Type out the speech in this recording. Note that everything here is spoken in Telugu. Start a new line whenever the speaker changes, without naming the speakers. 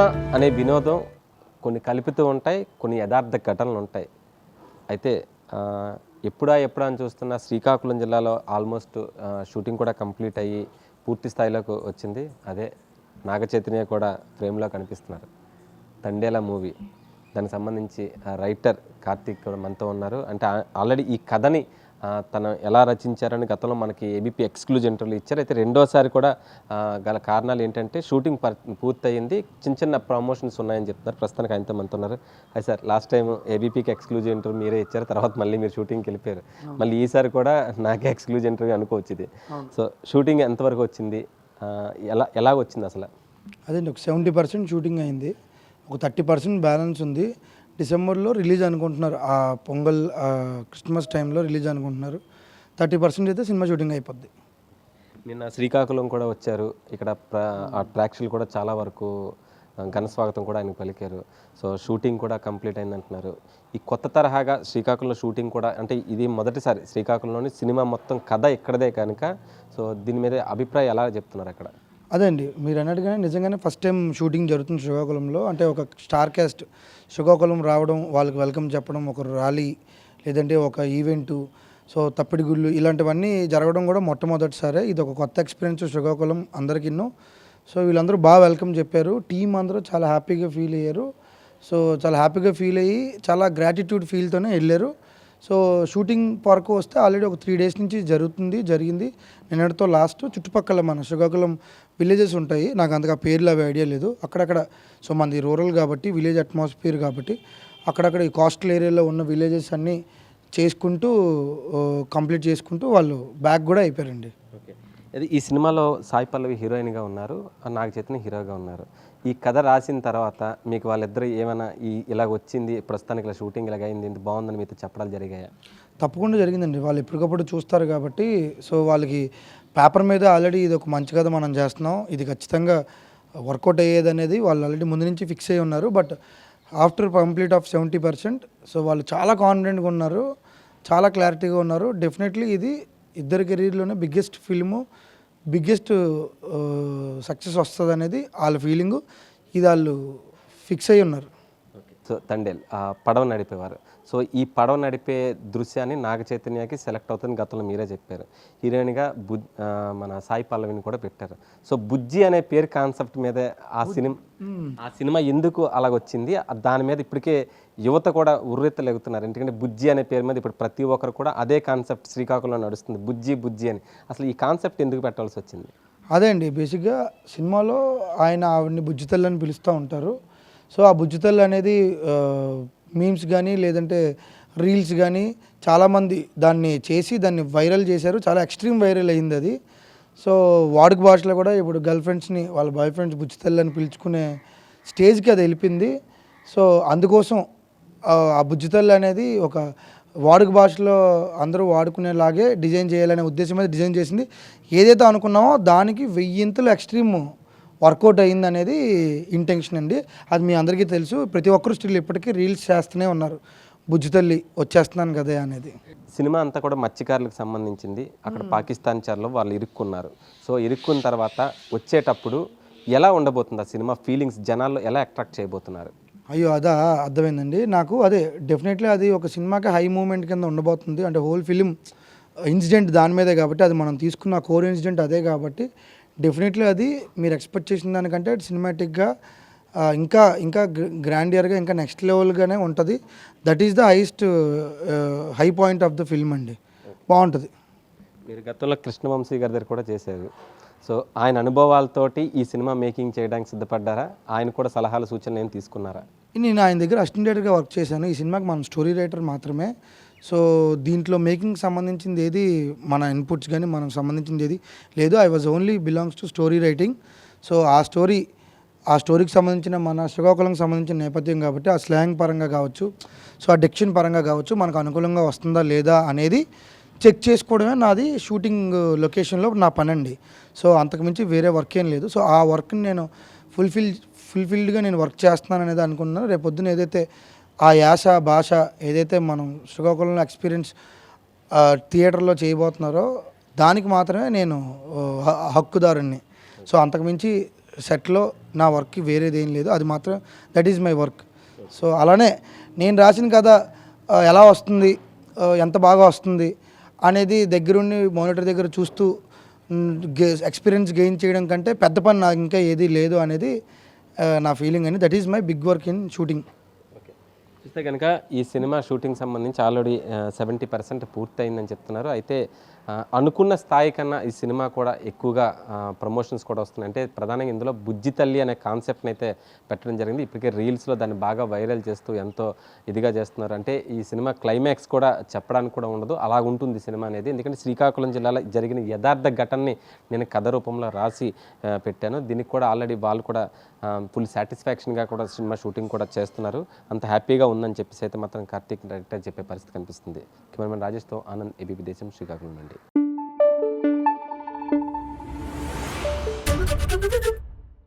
అనే వినోదం కొన్ని కలుపుతూ ఉంటాయి కొన్ని యథార్థ ఘటనలు ఉంటాయి. అయితే ఎప్పుడా ఎప్పుడా అని చూస్తున్న శ్రీకాకుళం జిల్లాలో ఆల్మోస్ట్ షూటింగ్ కూడా కంప్లీట్ అయ్యి పూర్తి స్థాయిలోకి వచ్చింది. అదే నాగ చైతన్య కూడా ఫ్రేమ్లో కనిపిస్తున్నారు. తండేలా మూవీ. దానికి సంబంధించి ఆ, రైటర్ కార్తీక్ కూడా మనతో ఉన్నారు. అంటే ఆల్రెడీ ఈ కథని తను ఎలా రచించారని గతంలో మనకి ఏబీపీ ఎక్స్క్లూజివ్ ఇంటర్వ్యూలు ఇచ్చారు. అయితే రెండోసారి కూడా గల కారణాలు ఏంటంటే షూటింగ్ పర్ పూర్తయింది. చిన్న చిన్న ప్రమోషన్స్ ఉన్నాయని చెప్తున్నారు. ప్రస్తుతానికి ఆయనతో మనతో ఉన్నారు. అది సార్ లాస్ట్ టైం ఏబీపీకి ఎక్స్క్లూజివ్ ఇంటర్వ్యూ మీరే ఇచ్చారు. తర్వాత మళ్ళీ మీరు షూటింగ్కి వెళ్ళిపోయారు. మళ్ళీ ఈసారి కూడా నాకే ఎక్స్క్లూజివ్ ఇంటర్వ్యూ అనుకోవచ్చు ఇది. సో షూటింగ్ ఎంతవరకు వచ్చింది? ఎలా ఎలా వచ్చింది అసలు?
అదేంటి ఒక సెవెంటీ పర్సెంట్ షూటింగ్ అయింది. ఒక థర్టీ పర్సెంట్ బ్యాలెన్స్ ఉంది. డిసెంబర్లో రిలీజ్ అనుకుంటున్నారు. ఆ పొంగల్ క్రిస్మస్ టైంలో రిలీజ్ అనుకుంటున్నారు. థర్టీ పర్సెంట్ అయితే సినిమా షూటింగ్ అయిపోద్ది.
నిన్న శ్రీకాకుళం కూడా వచ్చారు. ఇక్కడ ఆ ప్రేక్షకులు కూడా చాలా వరకు ఘన స్వాగతం కూడా ఆయనకు పలికారు. సో షూటింగ్ కూడా కంప్లీట్ అయింది అంటున్నారు ఈ కొత్త తరహాగా శ్రీకాకుళంలో షూటింగ్ కూడా అంటే ఇది మొదటిసారి శ్రీకాకుళంలోని సినిమా మొత్తం కథ ఇక్కడదే కనుక సో దీని మీద అభిప్రాయం ఎలా చెప్తున్నారు అక్కడ?
అదే అండి మీరు అన్నట్టుగానే నిజంగానే ఫస్ట్ టైం షూటింగ్ జరుగుతుంది శ్రీకాకుళంలో. అంటే ఒక స్టార్ క్యాస్ట్ శ్రీకాకుళం రావడం వాళ్ళకి వెల్కమ్ చెప్పడం ఒక ర్యాలీ లేదంటే ఒక ఈవెంటు సో తప్పిడి గుళ్ళు ఇలాంటివన్నీ జరగడం కూడా మొట్టమొదటిసారే. ఇది ఒక కొత్త ఎక్స్పీరియన్స్ శ్రీకాకుళం అందరికిన్నో. సో వీళ్ళందరూ బాగా వెల్కమ్ చెప్పారు. టీం అందరూ చాలా హ్యాపీగా ఫీల్ అయ్యారు. సో చాలా హ్యాపీగా ఫీల్ అయ్యి చాలా గ్రాటిట్యూడ్ ఫీల్తోనే వెళ్ళారు. సో షూటింగ్ వరకు వస్తే ఆల్రెడీ ఒక త్రీ డేస్ నుంచి జరుగుతుంది జరిగింది. నిన్నటితో లాస్ట్ చుట్టుపక్కల మన శ్రీకాకుళం విలేజెస్ ఉంటాయి. నాకు అంతగా పేర్లు అవి ఐడియా లేదు. అక్కడక్కడ సో మనది రూరల్ కాబట్టి విలేజ్ అట్మాస్ఫియర్ కాబట్టి అక్కడక్కడ ఈ కోస్టల్ ఏరియాలో ఉన్న విలేజెస్ అన్నీ చేసుకుంటూ కంప్లీట్ చేసుకుంటూ వాళ్ళు బ్యాక్ కూడా అయిపోయారండి.
ఈ సినిమాలో సాయి పల్లవి హీరోయిన్గా ఉన్నారు నాగ చైతన్య హీరోగా ఉన్నారు. ఈ కథ రాసిన తర్వాత మీకు వాళ్ళిద్దరు ఏమైనా ఈ ఇలాగ వచ్చింది ప్రస్తుతానికి ఇలా షూటింగ్ ఇలాగ అయింది ఇంత బాగుందని మీతో చెప్పడాలు జరిగాయా?
తప్పకుండా జరిగిందండి. వాళ్ళు ఎప్పటికప్పుడు చూస్తారు కాబట్టి సో వాళ్ళకి పేపర్ మీద ఆల్రెడీ ఇది ఒక మంచి కథ మనం చేస్తున్నాం. ఇది ఖచ్చితంగా వర్కౌట్ అయ్యేది అనేది వాళ్ళు ఆల్రెడీ ముందు నుంచి ఫిక్స్ అయ్యి ఉన్నారు. But after complete of seventy percent so వాళ్ళు చాలా కాన్ఫిడెంట్గా ఉన్నారు చాలా క్లారిటీగా ఉన్నారు. డెఫినెట్లీ ఇది ఇద్దరి కెరీర్లోనే బిగ్గెస్ట్ ఫిల్ము. బిగ్గెస్ట్ సక్సెస్ వస్తుంది అనేది వాళ్ళ ఫీలింగు. ఇది వాళ్ళు ఫిక్స్ అయ్యి ఉన్నారు
తండేల్ ఆ పడవ నడిపేవారు. సో ఈ పడవ నడిపే దృశ్యాన్ని నాగ చైతన్యకి సెలెక్ట్ అవుతుంది గతంలో మీరే చెప్పారు. హీరోయిన్గా బు ఆ, మన సాయి పల్లవిని కూడా పెట్టారు. సో బుజ్జి అనే పేరు కాన్సెప్ట్ మీద ఆ సినిమా ఆ సినిమా ఎందుకు అలాగ వచ్చింది ఆ దాని మీద ఇప్పటికే యువత కూడా ఉర్రెత్తలేగుతున్నారు. ఎందుకంటే బుజ్జి అనే పేరు మీద ఇప్పుడు ప్రతి ఒక్కరు కూడా అదే కాన్సెప్ట్ శ్రీకాకుళంలో నడుస్తుంది బుజ్జి బుజ్జి అని. అసలు ఈ కాన్సెప్ట్ ఎందుకు పెట్టాల్సి వచ్చింది
అదే అండి బేసిక్గా సినిమాలో ఆయన ఆవిడని బుజ్జితల్లి అని పిలుస్తూ ఉంటారు. సో ఆ బుజ్జితల్లి అనేది మీమ్స్ కానీ లేదంటే రీల్స్ కానీ చాలామంది దాన్ని చేసి దాన్ని వైరల్ చేశారు. చాలా ఎక్స్ట్రీమ్ వైరల్ అయింది అది. సో వాడుక భాషలో కూడా ఇప్పుడు గర్ల్ ఫ్రెండ్స్ని వాళ్ళ బాయ్ ఫ్రెండ్స్ బుజ్జితల్లి అని పిలుచుకునే స్టేజ్కి అది వెళ్ళిపోయింది. సో అందుకోసం ఆ ఆ బుజ్జితల్లి అనేది ఒక వాడుక భాషలో అందరూ వాడుకునేలాగే డిజైన్ చేయాలనే ఉద్దేశం మీద డిజైన్ చేసింది. ఏదైతే అనుకున్నామో దానికి వెయ్యింతలు ఎక్స్ట్రీమ్ వర్కౌట్ అయింది అనేది ఇంటెన్షన్ అండి. అది మీ అందరికీ తెలుసు. ప్రతి ఒక్కరు స్టిల్ ఇప్పటికీ రీల్స్ చేస్తూనే ఉన్నారు. బుజ్జితల్లి వచ్చేస్తున్నాను కదా అనేది.
సినిమా అంతా కూడా మత్స్యకారులకు సంబంధించింది. అక్కడ పాకిస్తాన్ చర్లో వాళ్ళు ఇరుక్కున్నారు. సో ఇరుక్కున్న తర్వాత వచ్చేటప్పుడు ఎలా ఉండబోతుంది ఆ సినిమా? ఫీలింగ్స్ జనాల్లో ఎలా అట్రాక్ట్ చేయబోతున్నారు?
అయ్యో అదా అర్థమైందండి. నాకు అదే డెఫినెట్లీ అది ఒక సినిమాకి హై మూమెంట్ కింద ఉండబోతుంది. అంటే హోల్ ఫిలిం ఇన్సిడెంట్ దాని మీదే కాబట్టి అది మనం తీసుకున్న కోర్ ఇన్సిడెంట్ అదే కాబట్టి డెఫినెట్లీ అది మీరు ఎక్స్పెక్ట్ చేసిన దానికంటే సినిమాటిక్గా ఇంకా ఇంకా గ్రాండియర్గా ఇంకా నెక్స్ట్ లెవెల్గానే ఉంటుంది. That is the highest high point of the film అండి. బాగుంటుంది.
మీరు గతంలో కృష్ణవంశీ గారి దగ్గర కూడా చేశారు. సో ఆయన అనుభవాలతోటి ఈ సినిమా మేకింగ్ చేయడానికి సిద్ధపడ్డారా? ఆయన కూడా సలహాలు సూచనలు ఏం తీసుకున్నారా?
నేను ఆయన దగ్గర అసిస్టెంట్గా వర్క్ చేశాను. ఈ సినిమాకి మనం స్టోరీ రైటర్ మాత్రమే. సో దీంట్లో మేకింగ్ సంబంధించింది ఏది? మన ఇన్పుట్స్ కానీ మనకు సంబంధించింది ఏది? లేదు I was only belongs to story writing so ఆ స్టోరీ ఆ స్టోరీకి సంబంధించిన మన శ్రీకాకుళంకి సంబంధించిన నేపథ్యం కాబట్టి ఆ స్లాంగ్ పరంగా కావచ్చు సో ఆ డిక్షన్ పరంగా కావచ్చు మనకు అనుకూలంగా వస్తుందా లేదా అనేది చెక్ చేసుకోవడమే నాది షూటింగ్ లొకేషన్లో నా పని అండి సో అంతకుమించి వేరే వర్క్ ఏం లేదు. సో ఆ వర్క్ని నేను ఫుల్ఫిల్ ఫుల్ఫిల్డ్గా నేను వర్క్ చేస్తున్నాను అనేది అనుకున్నాను రేపు ఏదైతే ఆ యాస భాష ఏదైతే మనం శ్రీకాకుళంలో ఎక్స్పీరియన్స్ థియేటర్లో చేయబోతున్నారో దానికి మాత్రమే నేను హక్కుదారుణ్ణి. సో అంతకుమించి సెట్లో నా వర్క్ వేరేది ఏం లేదు. అది మాత్రం that is my work so అలానే నేను రాసిన కథ ఎలా వస్తుంది ఎంత బాగా వస్తుంది అనేది దగ్గరుండి మానిటర్ దగ్గర చూస్తూ ఎక్స్పీరియన్స్ గెయిన్ చేయడం కంటే పెద్ద పని నాకు ఇంకా ఏది లేదు అనేది నా ఫీలింగ్ అని that is my big work in shooting
చూస్తే కనుక ఈ సినిమా షూటింగ్ సంబంధించి ఆల్రెడీ సెవెంటీ పర్సెంట్ పూర్తయిందని చెప్తున్నారు. అయితే అనుకున్న స్థాయి కన్నా ఈ సినిమా కూడా ఎక్కువగా ప్రమోషన్స్ కూడా వస్తున్నాయి. అంటే ప్రధానంగా ఇందులో బుజ్జి తల్లి అనే కాన్సెప్ట్ని అయితే పెట్టడం జరిగింది. ఇప్పటికే రీల్స్లో దాన్ని బాగా వైరల్ చేస్తూ ఎంతో ఇదిగా చేస్తున్నారు. అంటే ఈ సినిమా క్లైమాక్స్ కూడా చెప్పడానికి కూడా ఉండదు. అలా ఉంటుంది సినిమా అనేది. ఎందుకంటే శ్రీకాకుళం జిల్లాలో జరిగిన యథార్థ ఘటనని నేను కథ రూపంలో రాసి పెట్టాను. దీనికి కూడా ఆల్రెడీ వాళ్ళు కూడా ఫుల్ సాటిస్ఫాక్షన్గా కూడా సినిమా షూటింగ్ కూడా చేస్తున్నారు. అంత హ్యాపీగా ఉందని చెప్పేసి అయితే మాత్రం కార్తీక్ డైరెక్టర్ చెప్పే పరిస్థితి కనిపిస్తుంది. కెమెరామెన్ రాజేష్తో ఆనంద్ ఏబీపీ దేశం శ్రీకాకుళం నుండి.